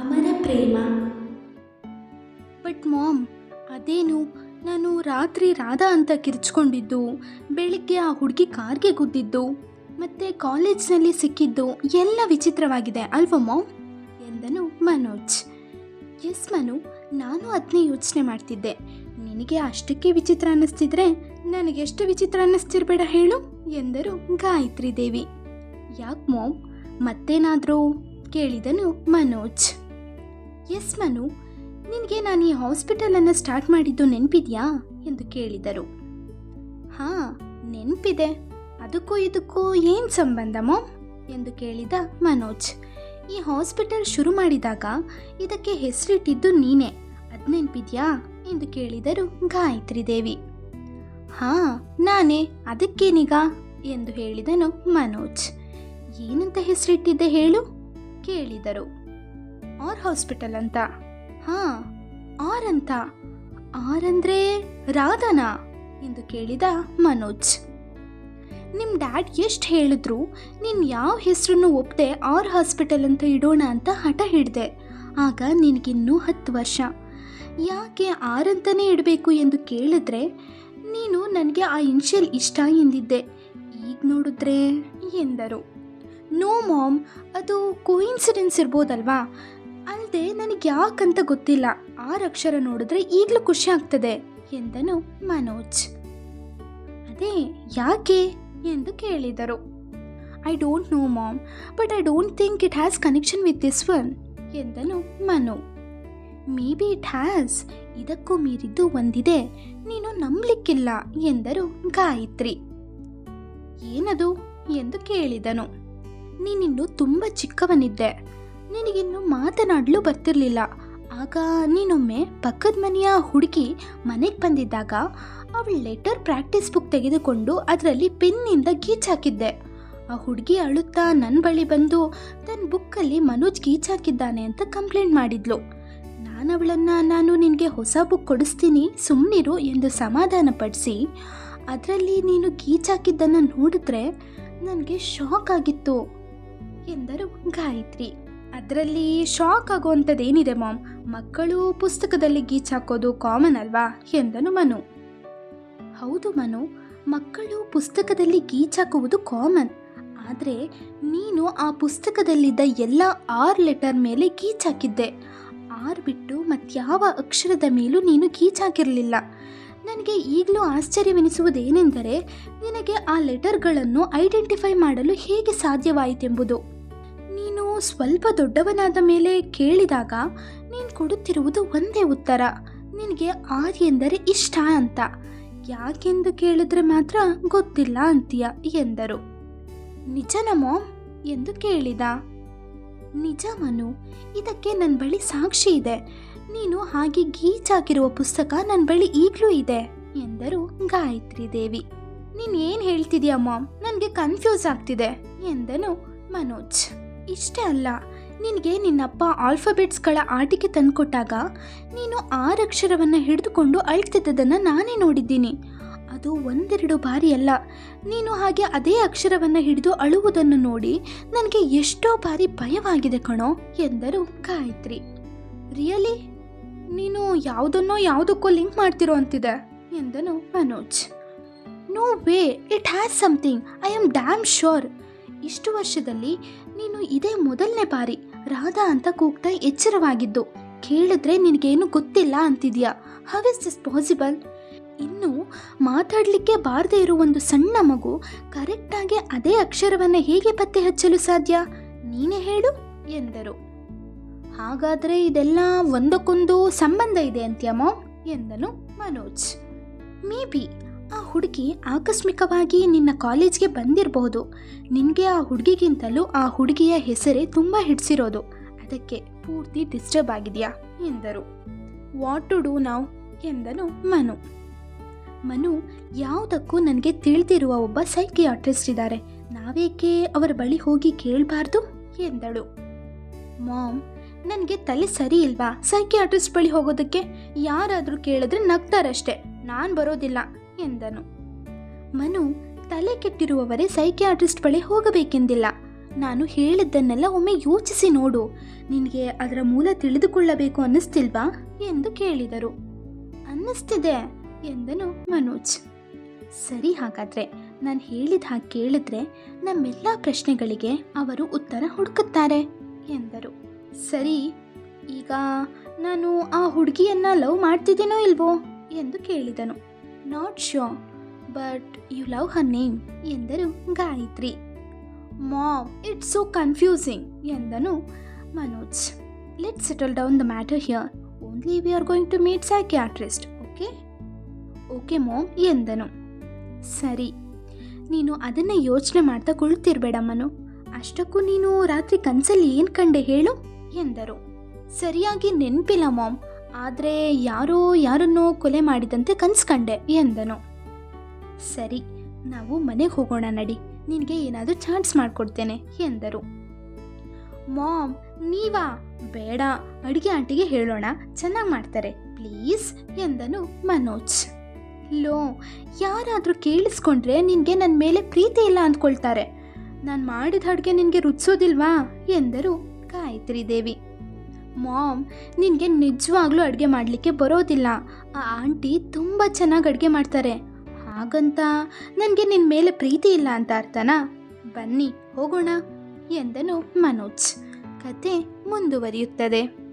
Amara Prema. But ma'am ಅದೇನು? ನಾನು ರಾತ್ರಿ ರಾಧಾ ಅಂತ ಕಿರ್ಚ್ಕೊಂಡಿದ್ದು, ಬೆಳಿಗ್ಗೆ ಆ ಹುಡುಗಿ ಕಾರ್ಗೆ ಗುದ್ದಿದ್ದು, ಮತ್ತೆ ಕಾಲೇಜ್ನಲ್ಲಿ ಸಿಕ್ಕಿದ್ದು ಎಲ್ಲ ವಿಚಿತ್ರವಾಗಿದೆ ಅಲ್ವಾ ಮಾಮ್ ಎಂದನು ಮನೋಜ್. ಎಸ್ ಮನು, ನಾನು ಅದನ್ನೇ ಯೋಚನೆ ಮಾಡ್ತಿದ್ದೆ. ನಿನಗೆ ಅಷ್ಟಕ್ಕೆ ವಿಚಿತ್ರ ಅನ್ನಿಸ್ತಿದ್ರೆ ನನಗೆಷ್ಟು ವಿಚಿತ್ರ ಅನ್ನಿಸ್ತಿರ್ಬೇಡ ಹೇಳು, ಎಂದರು ಗಾಯತ್ರಿ ದೇವಿ. ಯಾಕೆ ಮಾಮ್ ಮತ್ತೇನಾದರೂ? ಕೇಳಿದನು ಮನೋಜ್. ಎಸ್ ಮನು ನಿನಗೆ ನಾನು ಈ ಹಾಸ್ಪಿಟಲನ್ನು ಸ್ಟಾರ್ಟ್ ಮಾಡಿದ್ದು ನೆನಪಿದೆಯಾ? ಎಂದು ಕೇಳಿದರು. ಹಾಂ, ನೆನಪಿದೆ. ಅದಕ್ಕೂ ಇದಕ್ಕೂ ಏನು ಸಂಬಂಧಮೋ ಎಂದು ಕೇಳಿದ ಮನೋಜ್. ಈ ಹಾಸ್ಪಿಟಲ್ ಶುರು ಮಾಡಿದಾಗ ಇದಕ್ಕೆ ಹೆಸರಿಟ್ಟಿದ್ದು ನೀನೇ. ಅದು ನೆನಪಿದ್ಯಾ? ಎಂದು ಕೇಳಿದರು ಗಾಯತ್ರಿ ದೇವಿ. ಹಾಂ, ನಾನೇ. ಅದಕ್ಕೇನೀಗ? ಎಂದು ಹೇಳಿದನು ಮನೋಜ್. ಏನಂತ ಹೆಸರಿಟ್ಟಿದ್ದೆ ಹೇಳು? ಕೇಳಿದರು. ಆರ್ ಹಾಸ್ಪಿಟಲ್ ಅಂತ. ಹಾ, ಆರ್ ಅಂತ. ಆರ್ ಅಂದ್ರೆ ರಾಧನಾ ಎಂದು ಕೇಳಿದ ಮನೋಜ್. ನಿಮ್ಮ ಡ್ಯಾಡ್ ಎಷ್ಟು ಹೇಳಿದ್ರು ನಿನ್ನ ಯಾವ ಹೆಸರನ್ನು ಒಪ್ಪದೆ ಆರ್ ಹಾಸ್ಪಿಟಲ್ ಅಂತ ಇಡೋಣ ಅಂತ ಹಠ ಹಿಡಿದೆ. ಆಗ ನಿನಗಿನ್ನೂ ಹತ್ತು ವರ್ಷ. ಯಾಕೆ ಆರ್ ಅಂತಲೇ ಇಡಬೇಕು ಎಂದು ಕೇಳಿದ್ರೆ, ನೀನು ನನಗೆ ಆ ಇನ್ಷಿಯಲ್ ಇಷ್ಟ ಎಂದಿದ್ದೆ. ಈಗ ನೋಡಿದ್ರೆ ಎಂದರು. ನೋ ಮಾಮ್, ಅದು ಕೋಇನ್ಸಿಡೆನ್ಸ್ ಇರ್ಬೋದಲ್ವಾ? ಅಲ್ಲದೆ ನನಗೆ ಯಾಕಂತ ಗೊತ್ತಿಲ್ಲ. ಆರು ಅಕ್ಷರ ನೋಡಿದ್ರೆ ಈಗಲೂ ಖುಷಿ ಆಗ್ತದೆ ಎಂದನು ಮನೋಜ್. ಅದೇ, ಯಾಕೆ? ಎಂದು ಕೇಳಿದರು. I don't know mom but I don't think it has connection with this one ಎಂದನು Manu. Maybe it has ಇದಕ್ಕೂ ಮೀರಿದ್ದು ಒಂದಿದೆ. ನೀನು ನಂಬಲಿಕ್ಕಿಲ್ಲ, ಎಂದರು ಗಾಯತ್ರಿ. ಏನದು? ಎಂದು ಕೇಳಿದನು. ನೀನಿನ್ನು ತುಂಬ ಚಿಕ್ಕವನಿದ್ದೆ. ನಿನಗಿನ್ನು ಮಾತನಾಡಲು ಬರ್ತಿರ್ಲಿಲ್ಲ. ಆಗ ನೀನೊಮ್ಮೆ ಪಕ್ಕದ ಮನೆಯ ಹುಡುಗಿ ಮನೆಗೆ ಬಂದಿದ್ದಾಗ ಅವಳು ಲೆಟರ್ ಪ್ರಾಕ್ಟೀಸ್ ಬುಕ್ ತೆಗೆದುಕೊಂಡು ಅದರಲ್ಲಿ ಪೆನ್ನಿಂದ ಗೀಚಾಕಿದ್ದೆ ಆ ಹುಡುಗಿ ಅಳುತ್ತಾ ನನ್ನ ಬಳಿ ಬಂದು ತನ್ನ ಬುಕ್ಕಲ್ಲಿ ಮನೋಜ್ ಗೀಚಾಕಿದ್ದಾನೆ ಅಂತ ಕಂಪ್ಲೇಂಟ್ ಮಾಡಿದ್ಲು. ನಾನು ಅವಳನ್ನು ನಾನು ನಿನಗೆ ಹೊಸ ಬುಕ್ ಕೊಡಿಸ್ತೀನಿ ಸುಮ್ಮನಿರು ಎಂದು ಸಮಾಧಾನಪಡಿಸಿ ಅದರಲ್ಲಿ ನೀನು ಗೀಚಾಕಿದ್ದನ್ನು ನೋಡಿದ್ರೆ ನನಗೆ ಶಾಕ್ ಆಗಿತ್ತು ಎಂದರು ಗಾಯತ್ರಿ. ಅದರಲ್ಲಿ ಶಾಕ್ ಆಗುವಂಥದ್ದೇನಿದೆ ಮಾಮ್ ಮಕ್ಕಳು ಪುಸ್ತಕದಲ್ಲಿ ಗೀಚಾಕೋದು ಕಾಮನ್ ಅಲ್ವಾ? ಎಂದನು ಮನು. ಹೌದು ಮನು, ಮಕ್ಕಳು ಪುಸ್ತಕದಲ್ಲಿ ಗೀಚಾಕುವುದು ಕಾಮನ್ ಆದರೆ ನೀನು ಆ ಪುಸ್ತಕದಲ್ಲಿದ್ದ ಎಲ್ಲ ಆರ್ ಲೆಟರ್ ಮೇಲೆ ಗೀಚಾಕಿದ್ದೆ ಆರ್ ಬಿಟ್ಟು ಮತ್ಯಾವ ಅಕ್ಷರದ ಮೇಲೂ ನೀನು ಗೀಚಾಕಿರಲಿಲ್ಲ ನನಗೆ ಈಗಲೂ ಆಶ್ಚರ್ಯವೆನಿಸುವುದೇನೆಂದರೆ, ನಿನಗೆ ಆ ಲೆಟರ್ಗಳನ್ನು ಐಡೆಂಟಿಫೈ ಮಾಡಲು ಹೇಗೆ ಸಾಧ್ಯವಾಯಿತೆಂಬುದು. ಸ್ವಲ್ಪ ದೊಡ್ಡವನಾದ ಮೇಲೆ ಕೇಳಿದಾಗ, ನೀನು ಕೊಡುತ್ತಿರುವುದು ಒಂದೇ ಉತ್ತರ. ನಿನಗೆ ಎಂದರೆ ಇಷ್ಟ ಅಂತ. ಯಾಕೆಂದು ಕೇಳಿದ್ರೆ ಮಾತ್ರ ಗೊತ್ತಿಲ್ಲ ಅಂತೀಯ ಎಂದರು. ನಿಜನ ಮಾಮ್ ಎಂದು ಕೇಳಿದ. ನಿಜಮನು ಇದಕ್ಕೆ ನನ್ನ ಬಳಿ ಸಾಕ್ಷಿ ಇದೆ. ನೀನು ಹಾಗೆ ಗೀಚಾಕಿರುವ ಪುಸ್ತಕ ನನ್ನ ಬಳಿ ಈಗಲೂ ಇದೆ ಎಂದರು ಗಾಯತ್ರಿ ದೇವಿ. ನೀನು ಏನು ಹೇಳ್ತಿದ್ಯಾ ಮಾಮ್? ನನಗೆ ಕನ್ಫ್ಯೂಸ್ ಆಗ್ತಿದೆ ಎಂದನು ಮನೋಜ್. ಇಷ್ಟೇ ಅಲ್ಲ, ನಿನಗೆ ನಿನ್ನಪ್ಪ ಆಲ್ಫಬೆಟ್ಸ್ಗಳ ಆಟಿಕೆ ತಂದುಕೊಟ್ಟಾಗ ನೀನು ಆರು ಅಕ್ಷರವನ್ನು ಹಿಡಿದುಕೊಂಡು ಅಳ್ತಿದ್ದದನ್ನು ನಾನೇ ನೋಡಿದ್ದೀನಿ. ಅದು ಒಂದೆರಡು ಬಾರಿ ಅಲ್ಲ, ನೀನು ಹಾಗೆ ಅದೇ ಅಕ್ಷರವನ್ನು ಹಿಡಿದು ಅಳುವುದನ್ನು ನೋಡಿ ನನಗೆ ಎಷ್ಟೋ ಬಾರಿ ಭಯವಾಗಿದೆ ಕಣೋ ಎಂದರು ಗಾಯತ್ರಿ. ರಿಯಲಿ? ನೀನು ಯಾವುದನ್ನೋ ಯಾವುದಕ್ಕೋ ಲಿಂಕ್ ಮಾಡ್ತಿರೋ ಅಂತಿದೆ, ಎಂದನು Manoj. No way, it has something, I am damn sure ಇಷ್ಟು ವರ್ಷದಲ್ಲಿ ನೀನು ಇದೇ ಮೊದಲನೇ ಬಾರಿ ರಾಧಾ ಅಂತ ಕೂಗ್ತಾ ಎಚ್ಚರವಾಗಿದ್ದು, ಕೇಳಿದ್ರೆ ನಿನಗೇನು ಗೊತ್ತಿಲ್ಲ ಅಂತಿದ್ಯಾ? ಹೌ ಇಸ್ ದಿಸ್ ಪಾಸಿಬಲ್ ಇನ್ನು ಮಾತಾಡಲಿಕ್ಕೆ ಬಾರದೇ ಇರೋ ಒಂದು ಸಣ್ಣ ಮಗು ಕರೆಕ್ಟಾಗಿ ಅದೇ ಅಕ್ಷರವನ್ನು ಹೇಗೆ ಪತ್ತೆ ಹಚ್ಚಲು ಸಾಧ್ಯ? ನೀನೇ ಹೇಳು, ಎಂದರು. ಹಾಗಾದರೆ ಇದೆಲ್ಲ ಒಂದಕ್ಕೊಂದು ಸಂಬಂಧ ಇದೆ ಅಂತ್ಯಮ್ಮ ಎಂದನು ಮನೋಜ್. ಮೇ ಬಿ ಆ ಹುಡುಗಿ ಆಕಸ್ಮಿಕವಾಗಿ ನಿನ್ನ ಕಾಲೇಜ್ಗೆ ಬಂದಿರಬಹುದು ನಿನಗೆ ಆ ಹುಡುಗಿಗಿಂತಲೂ ಆ ಹುಡುಗಿಯ ಹೆಸರೇ ತುಂಬ ಹಿಡಿಸಿರೋದು. ಅದಕ್ಕೆ ಪೂರ್ತಿ ಡಿಸ್ಟರ್ಬ್ ಆಗಿದೆಯಾ? ಎಂದರು. ವಾಟ್ ಟು ಡೂ ನಾವು ಎಂದನು ಮನು. ಮನು, ಯಾವುದಕ್ಕೂ ನನಗೆ ತಿಳಿದಿರುವ ಒಬ್ಬ ಸೈಕಿಯಾಟ್ರಿಸ್ಟ್ ಇದ್ದಾರೆ. ನಾವೇಕೆ ಅವರ ಬಳಿ ಹೋಗಿ ಕೇಳಬಾರ್ದು? ಎಂದಳು. ಮಾಮ್ ನನಗೆ ತಲೆ ಸರಿ ಇಲ್ವಾ? ಸೈಕಿಯಾಟ್ರಿಸ್ಟ್ ಬಳಿ ಹೋಗೋದಕ್ಕೆ? ಯಾರಾದರೂ ಕೇಳಿದ್ರೆ ನಗ್ತಾರಷ್ಟೇ. ನಾನು ಬರೋದಿಲ್ಲ. ಎಂದನು. ಮನು ತಲೆ ಕೆಟ್ಟಿರುವವರೇ ಸೈಕಿಯಾಟ್ರಿಸ್ಟ್ ಬಳಿ ಹೋಗಬೇಕೆಂದಿಲ್ಲ. ನಾನು ಹೇಳಿದ್ದನ್ನೆಲ್ಲ ಒಮ್ಮೆ ಯೋಚಿಸಿ ನೋಡು. ನಿನಗೆ ಅದರ ಮೂಲ ತಿಳಿದುಕೊಳ್ಳಬೇಕು ಅನ್ನಿಸ್ತಿಲ್ವಾ? ಎಂದು ಕೇಳಿದರು. ಅನ್ನಿಸ್ತಿದೆ, ಎಂದನು ಮನೋಜ್. ಸರಿ ಹಾಗಾದ್ರೆ, ನಾನು ಹೇಳಿದ ಹಾಗೆ ಕೇಳಿದ್ರೆ ನಮ್ಮೆಲ್ಲ ಪ್ರಶ್ನೆಗಳಿಗೆ ಅವರು ಉತ್ತರ ಹುಡುಕುತ್ತಾರೆ, ಎಂದರು. ಸರಿ, ಈಗ ನಾನು ಆ ಹುಡುಗಿಯನ್ನ ಲವ್ ಮಾಡ್ತಿದ್ದೀನೋ ಇಲ್ವೋ? ಎಂದು ಕೇಳಿದನು. Not sure but you love her name ಎಂದರು Gayathri. Mom it's so confusing ಎಂದನು Manoj. Let settle down the matter here only we are going to meet psychiatrist okay okay mom ಎಂದನು. ಸರಿ. ನೀನು ಅದನ್ನೇ ಯೋಚನೆ ಮಾಡ್ತಾ ಕುಳಿತಿರ್ಬೇಡಮ್ಮನು ಅಷ್ಟಕ್ಕೂ ನೀನು ರಾತ್ರಿ ಕನಸಲ್ಲಿ ಏನು ಕಂಡೆ ಹೇಳು? ಎಂದರು. ಸರಿಯಾಗಿ ನೆನಪಿಲ್ಲ ಮಾಮ್ ಆದರೆ ಯಾರೋ ಯಾರನ್ನೋ ಕೊಲೆ ಮಾಡಿದಂತೆ ಕನ್ಸ್ಕಂಡೆ ಎಂದನು. ಸರಿ, ನಾವು ಮನೆಗೆ ಹೋಗೋಣ ನಡಿ, ನಿನಗೆ ಏನಾದರೂ ಚಾನ್ಸ್ ಮಾಡಿಕೊಡ್ತೇನೆ ಎಂದರು. ಮಾಮ್, ನೀವಾ? ಬೇಡ, ಅಡುಗೆ ಆಂಟಿಗೆ ಹೇಳೋಣ, ಚೆನ್ನಾಗಿ ಮಾಡ್ತಾರೆ, ಪ್ಲೀಸ್ ಎಂದನು ಮನೋಜ್. ಲೋ, ಯಾರಾದರೂ ಕೇಳಿಸ್ಕೊಂಡ್ರೆ ನಿನಗೆ ನನ್ನ ಮೇಲೆ ಪ್ರೀತಿ ಇಲ್ಲ ಅಂದ್ಕೊಳ್ತಾರೆ. ನಾನು ಮಾಡಿದ ಅಡುಗೆ ನಿನಗೆ ರುಚಿಸೋದಿಲ್ವಾ ಎಂದರು ಗಾಯತ್ರಿ ದೇವಿ. ಮಾಮ್, ನಿನಗೆ ನಿಜವಾಗ್ಲೂ ಅಡುಗೆ ಮಾಡಲಿಕ್ಕೆ ಬರೋದಿಲ್ಲ. ಆ ಆಂಟಿ ತುಂಬ ಚೆನ್ನಾಗಿ ಅಡುಗೆ ಮಾಡ್ತಾರೆ. ಹಾಗಂತ ನನಗೆ ನಿನ್ನ ಮೇಲೆ ಪ್ರೀತಿ ಇಲ್ಲ ಅಂತ ಅರ್ಥನಾ? ಬನ್ನಿ, ಹೋಗೋಣ, ಎಂದನು ಮನೋಜ್. ಕತೆ ಮುಂದುವರಿಯುತ್ತದೆ.